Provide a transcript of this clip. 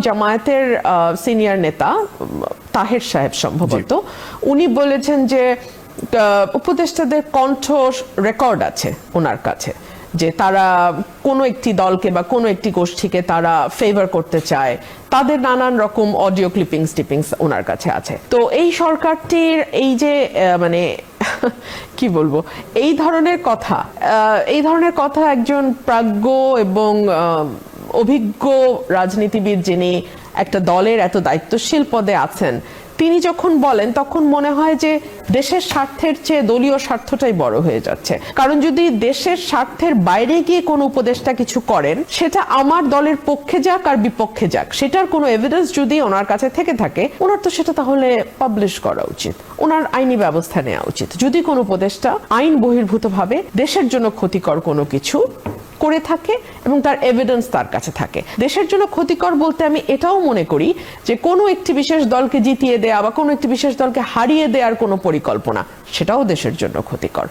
জামায়াতের সিনিয়র নেতা তাহের সাহেব সম্ভবত উনি বলেছেন যে উপদেষ্টাদের কণ্ঠ রেকর্ড আছে ওনার কাছে যে তারা কোনো একটি দলকে বা কোনো একটি গোষ্ঠীকে তারা ফেভার করতে চায়। তাদের নানান রকম অডিও ক্লিপিংস টিপিংস ওনার কাছে আছে। তো এই সরকারটির এই যে মানে কি বলব এই ধরনের কথা আহ, এই ধরনের কথা একজন প্রাজ্ঞ এবং অভিজ্ঞ রাজনীতিবিদ যিনি একটা দলের এত দায়িত্বশীল পদে আছেন, তিনি যখন বলেন, তখন মনে হয় যে দেশের স্বার্থের চেয়ে দলীয় স্বার্থটাই বড় হয়ে যাচ্ছে। কারণ যদি দেশের স্বার্থের বাইরে গিয়ে কোনো উপদেষ্টা কিছু করেন, সেটা আমার দলের পক্ষে যাক আর বিপক্ষে যাক, সেটার কোনো এভিডেন্স যদি ওনার কাছে থেকে থাকে, ওনার তো সেটা তাহলে পাবলিশ করা উচিত। ওনার আইনি ব্যবস্থা নেওয়া উচিত। যদি কোনো উপদেষ্টা আইন বহির্ভূতভাবে দেশের জন্য ক্ষতিকর কোনো কিছু করে থাকে এবং তার এভিডেন্স তার কাছে থাকে। দেশের জন্য ক্ষতিকর বলতে আমি এটাও মনে করি যে কোনো একটি বিশেষ দলকে জিতিয়ে দেয়া বা কোনো একটি বিশেষ দলকে হারিয়ে দেওয়ার কোনো পরিকল্পনা, সেটাও দেশের জন্য ক্ষতিকর।